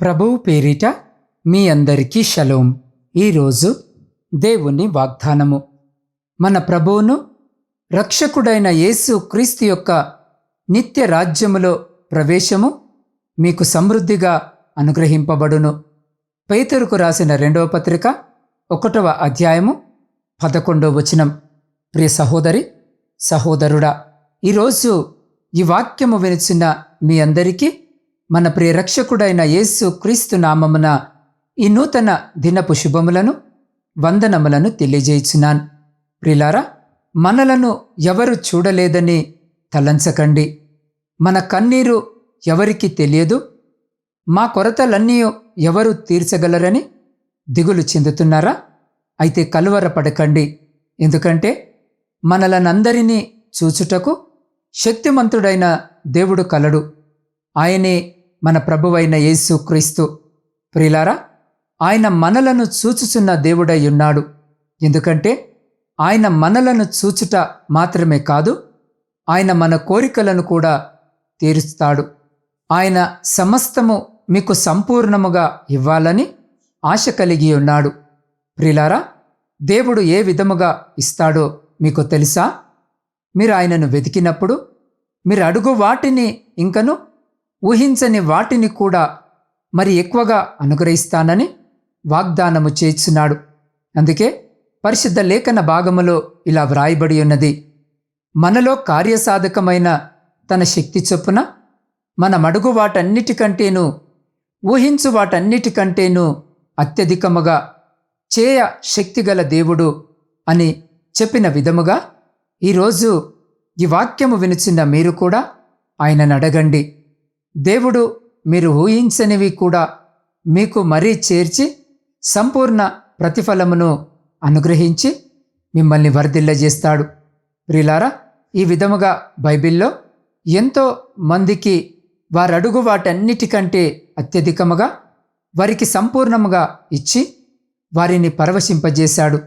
ప్రభువు పేరిట మీ అందరికీ షలోం. ఈరోజు దేవుని వాగ్దానము. మన ప్రభువును రక్షకుడైన యేసు క్రీస్తు యొక్క నిత్య రాజ్యములో ప్రవేశము మీకు సమృద్ధిగా అనుగ్రహింపబడును. పేతురుకు రాసిన రెండవ పత్రిక ఒకటవ అధ్యాయము పదకొండవ వచనం. ప్రియ సహోదరి సహోదరుడా ఈరోజు ఈ వాక్యము వినిచిన మీ అందరికీ మన ప్రియరక్షకుడైన యేసు క్రీస్తు నామమున ఈ నూతన దినపు శుభములను వందనములను తెలియజేయుచున్నాను. ప్రిలారా మనలను ఎవరు చూడలేదని తలంచకండి. మన కన్నీరు ఎవరికి తెలియదు? మా కొరతలన్నీ ఎవరు తీర్చగలరని దిగులు చెందుతున్నారా? అయితే కలువరపడకండి. ఎందుకంటే మనలనందరినీ చూచుటకు శక్తిమంతుడైన దేవుడు కలడు. ఆయనే మన ప్రభువైన యేసు క్రీస్తు. ప్రిలారా ఆయన మనలను చూచుచున్న దేవుడై ఉన్నాడు. ఎందుకంటే ఆయన మనలను చూచుట మాత్రమే కాదు ఆయన మన కోరికలను కూడా తీరుస్తాడు. ఆయన సమస్తము మీకు సంపూర్ణముగా ఇవ్వాలని ఆశ కలిగి ఉన్నాడు. ప్రిలారా దేవుడు ఏ విధముగా ఇస్తాడో మీకు తెలుసా? మీరు ఆయనను వెతికినప్పుడు మీరు అడుగు వాటిని ఇంకను ఊహించని వాటిని కూడా మరి ఎక్కువగా అనుగ్రహిస్తానని వాగ్దానము చేస్తున్నాడు అందుకే పరిశుద్ధ లేఖన భాగములో ఇలా వ్రాయబడి ఉన్నది. మనలో కార్యసాధకమైన తన శక్తి చొప్పున మన మడుగు ఊహించు వాటన్నిటికంటేనూ అత్యధికముగా చేయ శక్తిగల దేవుడు అని చెప్పిన విధముగా ఈరోజు ఈ వాక్యము వినిచిన మీరు కూడా ఆయనను అడగండి. దేవుడు మీరు ఊహించనివి కూడా మీకు మరీ చేర్చి సంపూర్ణ ప్రతిఫలమును అనుగ్రహించి మిమ్మల్ని వర్ధిల్లజేస్తాడు. ప్రిలారా ఈ విధముగా బైబిల్లో ఎంతో మందికి వారడుగు వాటన్నిటికంటే అత్యధికముగా వారికి సంపూర్ణముగా ఇచ్చి వారిని పరవశింపజేశాడు.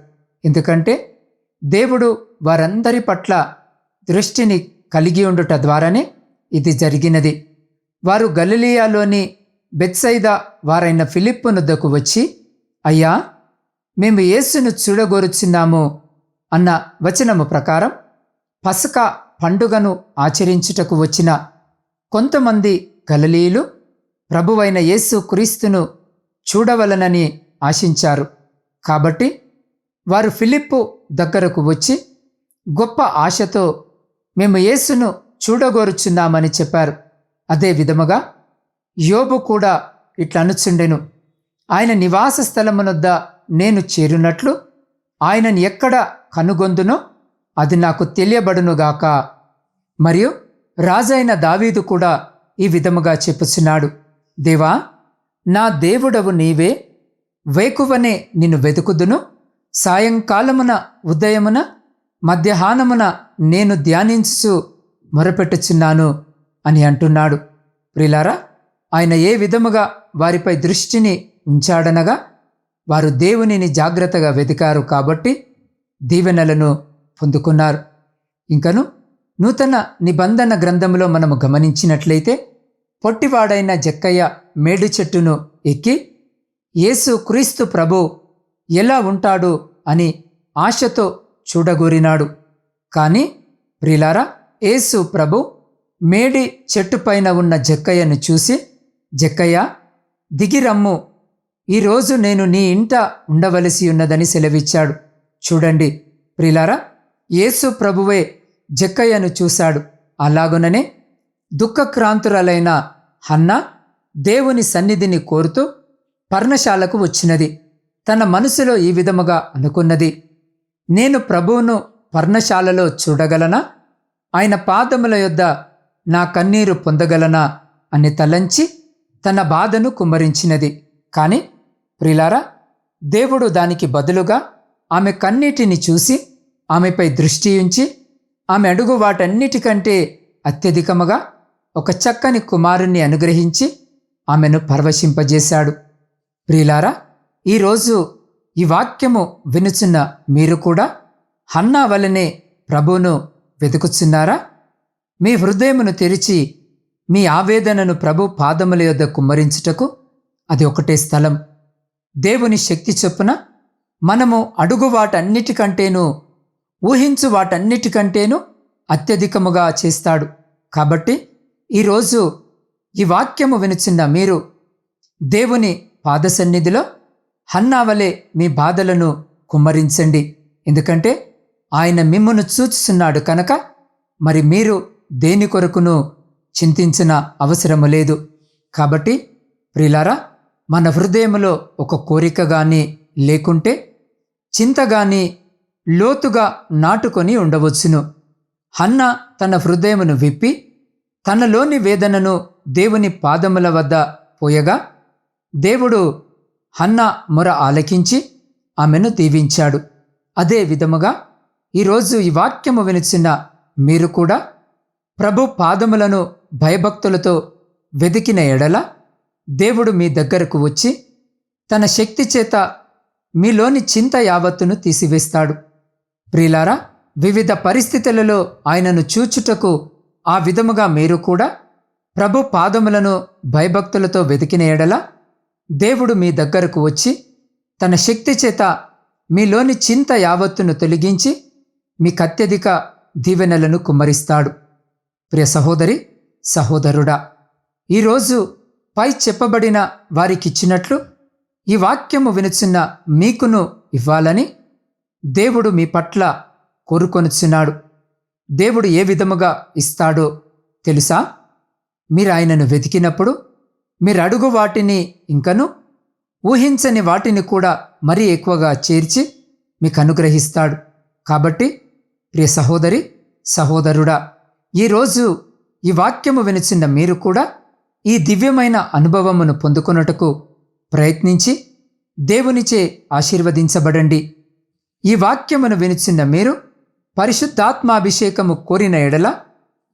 ఎందుకంటే దేవుడు వారందరి పట్ల దృష్టిని కలిగి ఉండుట ద్వారానే ఇది జరిగినది. వారు గలిలియాలోని బెత్సైదా వారైన ఫిలిప్పునుద్దకు వచ్చి అయ్యా మేము యేసును చూడగోరుచున్నాము అన్న వచనము ప్రకారం పసక పండుగను ఆచరించుటకు వచ్చిన కొంతమంది గలలీలు ప్రభువైన యేసు క్రీస్తును చూడవలనని ఆశించారు. కాబట్టి వారు ఫిలిప్పు దగ్గరకు వచ్చి గొప్ప ఆశతో మేము యేసును చూడగోరుచున్నామని చెప్పారు. అదే విధముగా యోబు కూడా ఇట్లా అనుచుండెను. ఆయన నివాస స్థలమునొద్ద నేను చేరునట్లు ఆయనను ఎక్కడ కనుగొందునో అది నాకు తెలియబడునుగాక మరియు రాజైన దావీదు కూడా ఈ విధముగా చెప్పుచున్నాడు. దేవా నా దేవుడవు నీవే వేకువనే నిన్ను వెతుకుదును. సాయంకాలమున ఉదయమున మధ్యాహ్నమున నేను ధ్యానించు మొరపెట్టుచున్నాను. అని అంటున్నాడు. ప్రిలారా ఆయన ఏ విధముగా వారిపై దృష్టిని ఉంచాడనగా వారు దేవునిని జాగ్రత్తగా వెతికారు కాబట్టి దీవెనలను పొందుకున్నారు. ఇంకను నూతన నిబంధన గ్రంథంలో మనము గమనించినట్లయితే పొట్టివాడైన జక్కయ్య మేడు చెట్టును ఎక్కి యేసు క్రీస్తు ప్రభు ఎలా ఉంటాడు? అని ఆశతో చూడగోరినాడు. కానీ ప్రిలారా యేసు ప్రభు మేడి చెట్టు పైన ఉన్న జక్కయ్యను చూసి జక్కయ్య దిగిరమ్ము ఈరోజు నేను నీ ఇంట ఉండవలసి ఉన్నదని సెలవిచ్చాడు. చూడండి ప్రిలారా యేసు ప్రభువే జక్కయ్యను చూశాడు. అలాగుననే దుఃఖక్రాంతురాలైన హన్న దేవుని సన్నిధిని కోరుతూ పర్ణశాలకు వచ్చినది. తన మనసులో ఈ విధముగా అనుకున్నది. నేను ప్రభువును పర్ణశాలలో చూడగలనా? ఆయన పాదముల యొద్ద నా కన్నీరు పొందగలనా అని తలంచి తన బాధను కుమ్మరించినది. కాని ప్రిలారా దేవుడు దానికి బదులుగా ఆమె కన్నీటిని చూసి ఆమెపై దృష్టి ఉంచి ఆమె అడుగు వాటన్నిటికంటే అత్యధికముగా ఒక చక్కని కుమారుణ్ణి అనుగ్రహించి ఆమెను పరవశింపజేశాడు. ప్రియులారా ఈరోజు ఈ వాక్యము వినుచున్న మీరు కూడా హన్నా వలనే ప్రభువును వెతుకుచున్నారా? మీ హృదయమును తెరిచి మీ ఆవేదనను ప్రభు పాదముల యొద్ద కుమ్మరించుటకు అది ఒకటే స్థలం. దేవుని శక్తి చొప్పున మనము అడుగు వాటన్నిటికంటేను ఊహించు వాటన్నిటికంటేను అత్యధికముగా చేస్తాడు. కాబట్టి ఈరోజు ఈ వాక్యము వినుచున్న మీరు దేవుని పాదసన్నిధిలో హన్నావలే మీ బాధలను కుమ్మరించండి. ఎందుకంటే ఆయన మిమ్మను చూచుచున్నాడు కనుక మరి మీరు దేని కొరకును చింతించిన అవసరము లేదు. కాబట్టి ప్రిలారా మన హృదయములో ఒక కోరిక గాని లేకుంటే చింత గాని లోతుగా నాటుకొని ఉండవచ్చును. హన్న తన హృదయమును విప్పి తనలోని వేదనను దేవుని పాదముల వద్ద పోయగా దేవుడు హన్న మొర ఆలకించి ఆమెను దీవించాడు. అదే విధముగా ఈరోజు ఈ వాక్యము వినిచిన మీరు కూడా ప్రభు పాదములను భయభక్తులతో వెదికిన ఎడల దేవుడు మీ దగ్గరకు వచ్చి తన శక్తి చేత మీలోని చింత యావత్తును తీసివేస్తాడు. ప్రియులారా వివిధ పరిస్థితులలో ఆయనను చూచుటకు ఆ విధముగా మీరు కూడా ప్రభు పాదములను భయభక్తులతో వెతికిన ఎడల దేవుడు మీ దగ్గరకు వచ్చి తన శక్తి చేత మీలోని చింత యావత్తును తొలగించి మీకు అత్యధిక దీవెనలను కుమ్మరిస్తాడు. ప్రియ సహోదరి సహోదరుడా ఈరోజు పై చెప్పబడిన వారికిచ్చినట్లు ఈ వాక్యము వినుచున్న మీకును ఇవ్వాలని దేవుడు మీ పట్ల కోరుకొనుచున్నాడు. దేవుడు ఏ విధముగా ఇస్తాడో తెలుసా? మీరు ఆయనను వెతికినప్పుడు మీరు అడుగు వాటిని ఇంకను ఊహించని వాటిని కూడా మరీ ఎక్కువగా చేర్చి మీకు అనుగ్రహిస్తాడు. కాబట్టి ప్రియ సహోదరి సహోదరుడా ఈరోజు ఈ వాక్యము వినిచిన్న మీరు కూడా ఈ దివ్యమైన అనుభవమును పొందుకొనుటకు ప్రయత్నించి దేవునిచే ఆశీర్వదించబడండి. ఈ వాక్యమును వినిచిన్న మీరు పరిశుద్ధాత్మాభిషేకము కోరిన ఎడల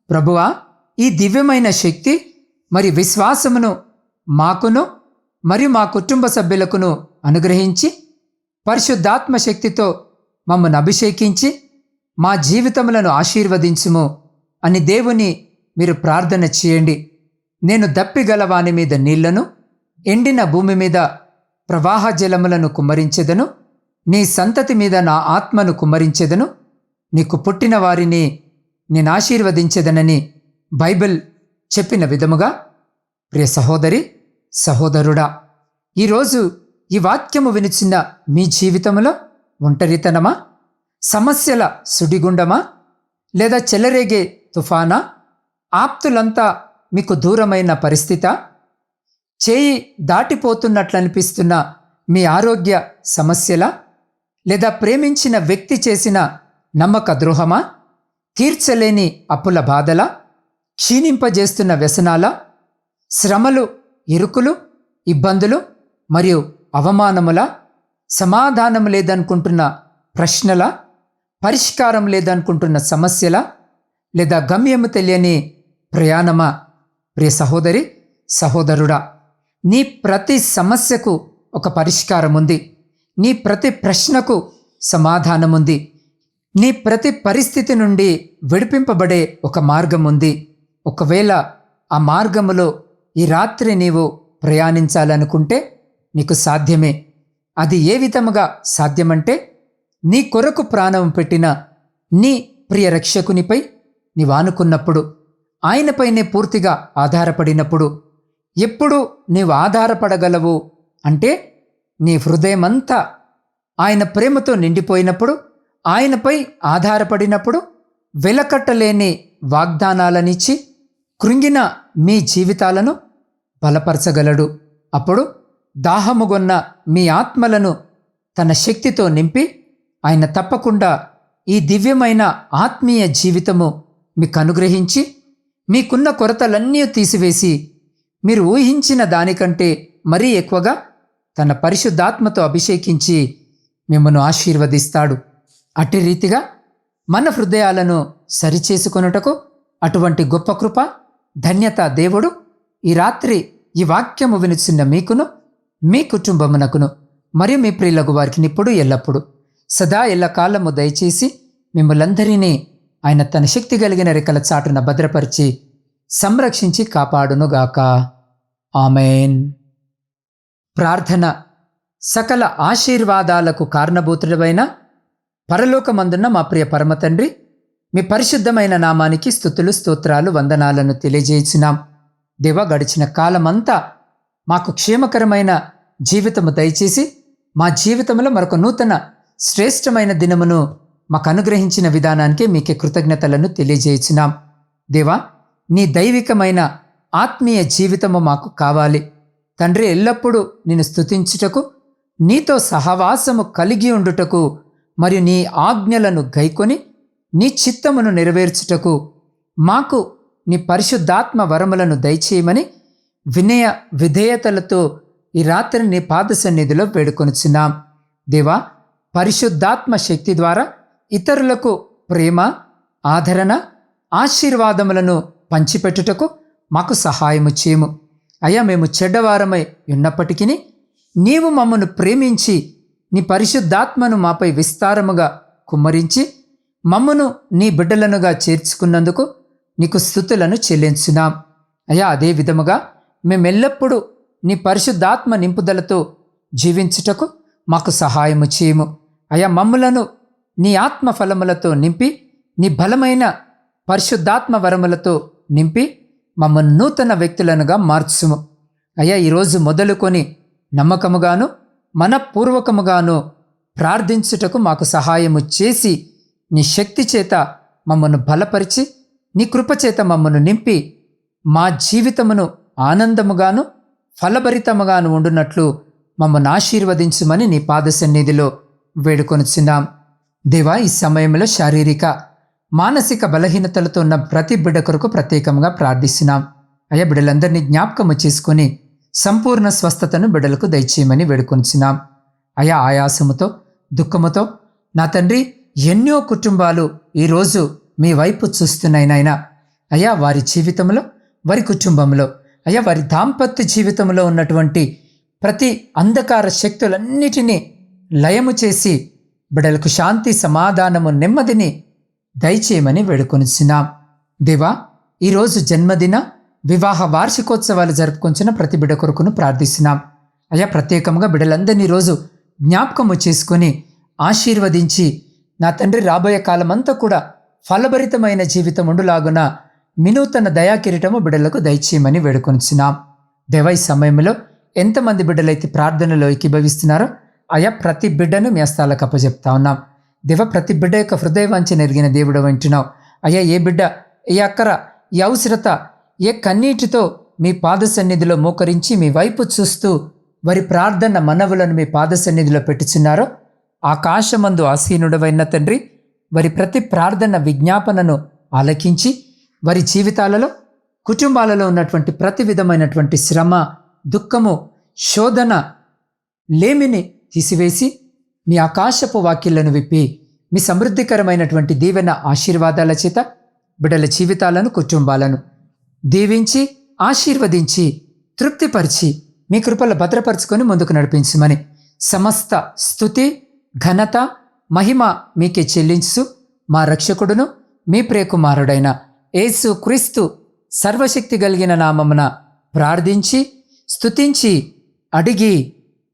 ప్రభువా ఈ దివ్యమైన శక్తి మరి విశ్వాసమును మాకును మరియు మా కుటుంబ సభ్యులకును అనుగ్రహించి పరిశుద్ధాత్మ శక్తితో మమ్మను అభిషేకించి మా జీవితములను ఆశీర్వదించుము. అని దేవుని మీరు ప్రార్థన చేయండి. నేను దప్పిగలవాని మీద నీళ్ళను ఎండిన భూమి మీద ప్రవాహ జలములను కుమ్మరించెదను నీ సంతతి మీద నా ఆత్మను కుమ్మరించెదను నీకు పుట్టిన వారిని నేను ఆశీర్వదించెదనని బైబిల్ చెప్పిన విధముగా ప్రియ సహోదరి సహోదరుడా ఈరోజు ఈ వాక్యము వినిచిన మీ జీవితంలో ఒంటరితనమా? సమస్యల సుడిగుండమా? లేదా చెలరేగే తుఫానా? ఆప్తులంతా మీకు దూరమైన పరిస్థిత? చేయి దాటిపోతున్నట్లనిపిస్తున్న మీ ఆరోగ్య సమస్యల? లేదా ప్రేమించిన వ్యక్తి చేసిన నమ్మక ద్రోహమా తీర్చలేని అప్పుల బాధల? క్షీణింపజేస్తున్న వ్యసనాల? శ్రమలు ఇరుకులు ఇబ్బందులు మరియు అవమానముల? సమాధానం లేదనుకుంటున్న ప్రశ్నల? పరిష్కారం లేదనుకుంటున్న సమస్యల? లేదా గమ్యము తెలియని ప్రయాణమా? ప్రియ సహోదరి సహోదరుడా నీ ప్రతి సమస్యకు ఒక పరిష్కారం ఉంది నీ ప్రతి ప్రశ్నకు సమాధానం ఉంది నీ ప్రతి పరిస్థితి నుండి విడిపింపబడే ఒక మార్గం ఉంది ఒకవేళ ఆ మార్గములో ఈ రాత్రి నీవు ప్రయాణించాలనుకుంటే నీకు సాధ్యమే. అది ఏ విధముగా సాధ్యమంటే నీ కొరకు ప్రాణం పెట్టిన నీ ప్రియ రక్షకునిపై నీవానుకున్నప్పుడు ఆయనపైనే పూర్తిగా ఆధారపడినప్పుడు ఎప్పుడు నీవు ఆధారపడగలవు అంటే నీ హృదయమంతా ఆయన ప్రేమతో నిండిపోయినప్పుడు ఆయనపై ఆధారపడినప్పుడు వెలకట్టలేని వాగ్దానాలనిచ్చి కృంగిన మీ జీవితాలను బలపరచగలడు. అప్పుడు దాహముగొన్న మీ ఆత్మలను తన శక్తితో నింపి ఆయన తప్పకుండా ఈ దివ్యమైన ఆత్మీయ జీవితము మీకు అనుగ్రహించి మీకున్న కొరతలన్నీ తీసివేసి మీరు ఊహించిన దానికంటే మరీ ఎక్కువగా తన పరిశుద్ధాత్మతో అభిషేకించి మిమ్మను ఆశీర్వదిస్తాడు. అట్టి రీతిగా మన హృదయాలను సరిచేసుకొనుటకు అటువంటి గొప్ప కృప ధన్యత దేవుడు ఈ రాత్రి ఈ వాక్యము వినిచిన్న మీకును మీ కుటుంబమునకును మరియు మీ ప్రియులకు వారికి ఇప్పుడు ఎల్లప్పుడు సదా ఎల్లకాలము దయచేసి మిమ్మలందరినీ ఆయన తన శక్తి కలిగిన రెక్కల చాటున భద్రపరిచి సంరక్షించి కాపాడునుగాక. ఆమెన్. ప్రార్థన సకల ఆశీర్వాదాలకు కారణభూతుడమైన పరలోకమందున్న మా ప్రియ పరమతండ్రి మీ పరిశుద్ధమైన నామానికి స్థుతులు స్తోత్రాలు వందనాలను తెలియజేసినాం దేవ గడిచిన కాలమంతా మాకు క్షేమకరమైన జీవితము దయచేసి మా జీవితంలో మరొక నూతన శ్రేష్టమైన దినమును మాకు అనుగ్రహించిన విధానానికి మీకే కృతజ్ఞతలను తెలియజేయించినాం దేవా నీ దైవికమైన ఆత్మీయ జీవితము మాకు కావాలి. తండ్రి ఎల్లప్పుడూ నిన్ను స్తుతించుటకు నీతో సహవాసము కలిగి ఉండుటకు మరియు నీ ఆజ్ఞలను గైకొని నీ చిత్తమును నెరవేర్చుటకు మాకు నీ పరిశుద్ధాత్మ వరములను దయచేయమని వినయ విధేయతలతో ఈ రాత్రి నీ పాద సన్నిధిలో వేడుకొనుచున్నాం. దేవా పరిశుద్ధాత్మ శక్తి ద్వారా ఇతరులకు ప్రేమ ఆదరణ ఆశీర్వాదములను పంచిపెట్టుటకు మాకు సహాయము చేయము. అయ్యా మేము చెడ్డవారమై ఉన్నప్పటికీ నీవు మమ్మను ప్రేమించి నీ పరిశుద్ధాత్మను మాపై విస్తారముగా కుమ్మరించి మమ్మను నీ బిడ్డలనుగా చేర్చుకున్నందుకు నీకు స్థుతులను చెల్లించున్నాం. అయ్యా అదే విధముగా మేమెల్లప్పుడూ నీ పరిశుద్ధాత్మ నింపుదలతో జీవించుటకు మాకు సహాయము చేయము. అయా మమ్ములను నీ ఆత్మ ఫలములతో నింపి నీ బలమైన పరిశుద్ధాత్మ వరములతో నింపి మమ్మల్ని నూతన వ్యక్తులనుగా మార్చుము. అయ్యా ఈరోజు మొదలుకొని నమ్మకముగాను మనపూర్వకముగాను ప్రార్థించుటకు మాకు సహాయము చేసి నీ శక్తి చేత మమ్మను బలపరిచి నీ కృపచేత మమ్మను నింపి మా జీవితమును ఆనందముగాను ఫలభరితముగాను ఉండునట్లు మమ్మల్ని ఆశీర్వదించుమని నీ పాద సన్నిధిలో వేడుకొనుచున్నాం. దేవా ఈ సమయంలో శారీరక మానసిక బలహీనతలతో ఉన్న ప్రతి బిడ్డ కొరకు ప్రత్యేకంగా ప్రార్థిస్తున్నాం. అయ్యా బిడ్డలందరినీ జ్ఞాపకము చేసుకొని సంపూర్ణ స్వస్థతను బిడ్డలకు దయచేయమని వేడుకొంచున్నాం. అయా ఆయాసముతో దుఃఖముతో నా తండ్రి ఎన్నో కుటుంబాలు ఈరోజు మీ వైపు చూస్తున్నాయి నాయన. అయ్యా వారి జీవితంలో వారి కుటుంబంలో అయ్యా వారి దాంపత్య జీవితంలో ఉన్నటువంటి ప్రతి అంధకార శక్తులన్నిటినీ లయము చేసి బిడలకు శాంతి సమాధానము నెమ్మదిని దయచేయమని వేడుకొనిచున్నాం. దేవా ఈరోజు జన్మదిన వివాహ వార్షికోత్సవాలు జరుపుకొంచిన ప్రతి బిడ కొరకును ప్రార్థిస్తున్నాం. అయ్యా ప్రత్యేకంగా బిడలందరినీ రోజు జ్ఞాపకము చేసుకొని ఆశీర్వదించి నా తండ్రి రాబోయే కాలమంతా కూడా ఫలభరితమైన జీవితం ఉండులాగున మినూతన దయాకిరీటము బిడ్డలకు దయచేయమని వేడుకొనిచున్నాం. దేవై సమయంలో ఎంతమంది బిడ్డలైతే ప్రార్థనలో ఏకీభవిస్తున్నారో ఆయా ప్రతి బిడ్డను మీ హస్తాలకు అప్పచెప్తా ఉన్నాం. దేవ ప్రతి బిడ్డ యొక్క హృదయవాంఛ నెరిగిన దేవుడు వింటున్నావు అయ్యా ఏ బిడ్డ ఏ అక్కర ఏ అవసరత ఏ కన్నీటితో మీ పాద సన్నిధిలో మోకరించి మీ వైపు చూస్తూ వారి ప్రార్థన మనవులను మీ పాద సన్నిధిలో పెట్టుచున్నారో ఆకాశమందు ఆసీనుడవైన తండ్రి వారి ప్రతి ప్రార్థన విజ్ఞాపనను ఆలకించి వారి జీవితాలలో కుటుంబాలలో ఉన్నటువంటి ప్రతి విధమైనటువంటి శ్రమ దుఃఖము శోధన లేమిని తీసివేసి మీ ఆకాశపు వాక్యలను విప్పి మీ సమృద్ధికరమైనటువంటి దీవెన ఆశీర్వాదాల చేత బిడ్డల జీవితాలను కుటుంబాలను దీవించి ఆశీర్వదించి తృప్తిపరిచి మీ కృపల భద్రపరుచుకొని ముందుకు నడిపించమని సమస్త స్థుతి ఘనత మహిమ మీకే చెల్లించు మా రక్షకుడును మీ ప్రియకుమారుడైన యేసు క్రీస్తు సర్వశక్తి కలిగిన నామమున ప్రార్థించి స్తుతించి అడిగి